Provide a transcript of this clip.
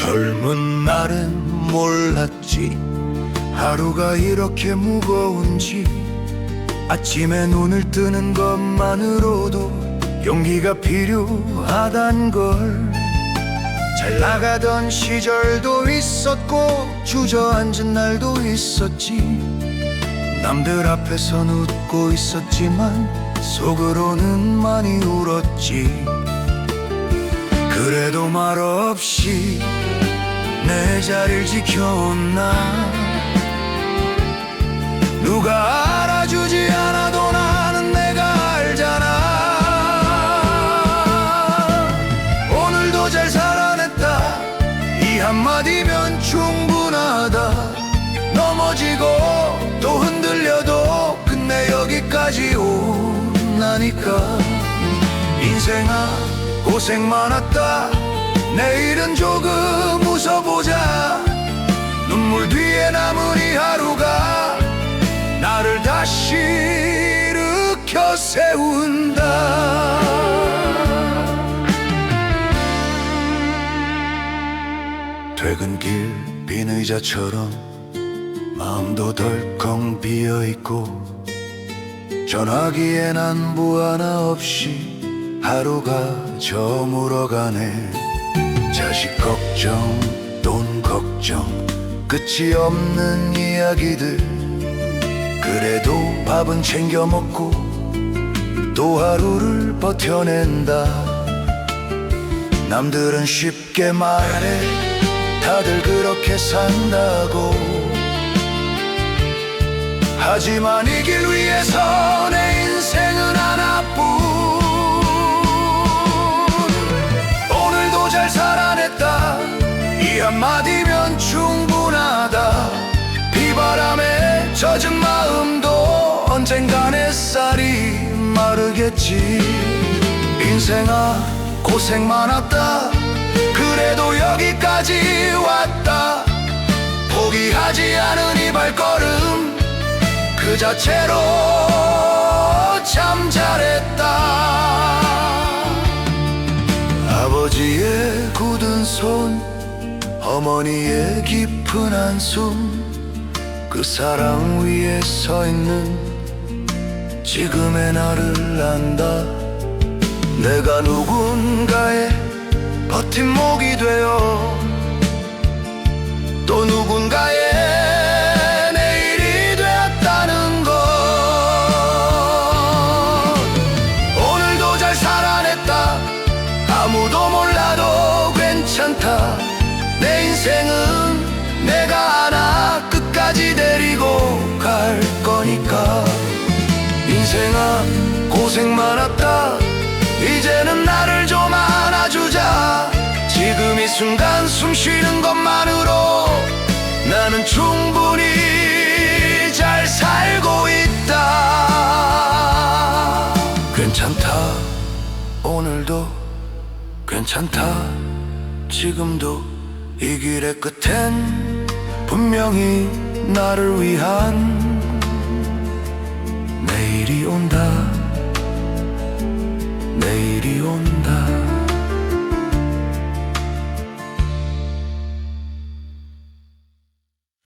젊은 날은 몰랐지. 하루가 이렇게 무거운지. 아침에 눈을 뜨는 것만으로도 용기가 필요하단 걸. 잘 나가던 시절도 있었고 주저앉은 날도 있었지. 남들 앞에서 웃고 있었지만 속으로는 많이 울었지. 그래도 말없이 내 자리를 지켜온 나? 누가 알아주지 않아도 나는 내가 알잖아. 오늘도 잘 살아냈다. 이 한마디면 충분하다. 넘어지고 또 흔들려도 끝내 여기까지 오나니까. 인생아 고생 많았다. 내일은 조금 웃어보자. 눈물 뒤에 남은 이 하루가 나를 다시 일으켜 세운다. 퇴근길 빈 의자처럼 마음도 덜컹 비어있고 전화기엔 안부 하나 없이 하루가 저물어가네. 자식 걱정 돈 걱정 끝이 없는 이야기들. 그래도 밥은 챙겨 먹고 또 하루를 버텨낸다. 남들은 쉽게 말해 다들 그렇게 산다고. 하지만 이 길 위에서 내 한마디면 충분하다. 비바람에 젖은 마음도 언젠간 햇살이 마르겠지. 인생아 고생 많았다. 그래도 여기까지 왔다. 포기하지 않은 이 발걸음 그 자체로 참 잘했다. 아버지의 굳은 손 어머니의 깊은 한숨 그 사랑 위에 서 있는 지금의 나를 안다. 내가 누군가의 버팀목이 되어 인생아 고생 많았다. 이제는 나를 좀 안아주자. 지금 이 순간 숨 쉬는 것만으로 나는 충분히 잘 살고 있다. 괜찮다. 오늘도 괜찮다. 지금도 이 길의 끝엔 분명히 나를 위한 내일이 온다. 내일이 온다